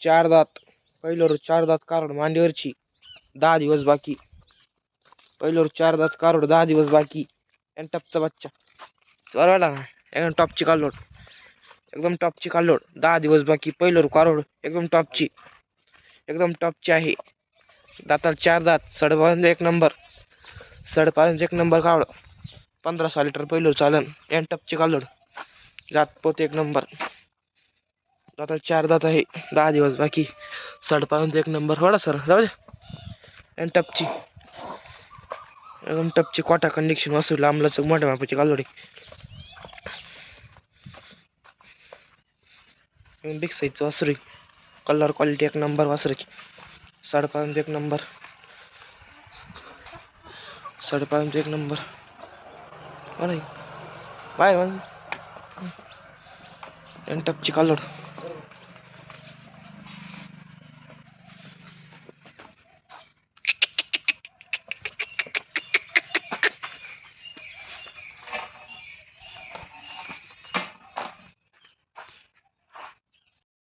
चार दात. पहिल्यावर चार दात कारोड मांडीवरची दहा दिवस बाकी. पहिल्यावर चार दात कारोड दहा दिवस बाकी. आणि टपचा बच्चा. बरोबर ना? एकदम टॉपची कालोड. एकदम टॉपची कालोड. दहा दिवस बाकी. पहिल्यावर कारोड एकदम टॉपची. एकदम टॉपची आहे. दाताला चार दात. सडपासून एक नंबर. सडपासून एक नंबर कावड. पंधरा सहा लिटर पहिल्यावर चालन. एन टपची कालोड. जात पोत एक नंबर. आता चार दात आहे दहा दिवस बाकी साडेपाच एक नंबर. हो थोडा सर? जाऊ द्या आणि टपची. एकदम टपची कॉटा कंडिक्शन वासू लांबलंच मोठ्या मापाची कालोडी बिग साईजचं वासरू कलर क्वालिटी एक नंबर वासराची. साडेपासून एक नंबर. साडेपासून एक नंबर. हो नाही बाय टपची कालोड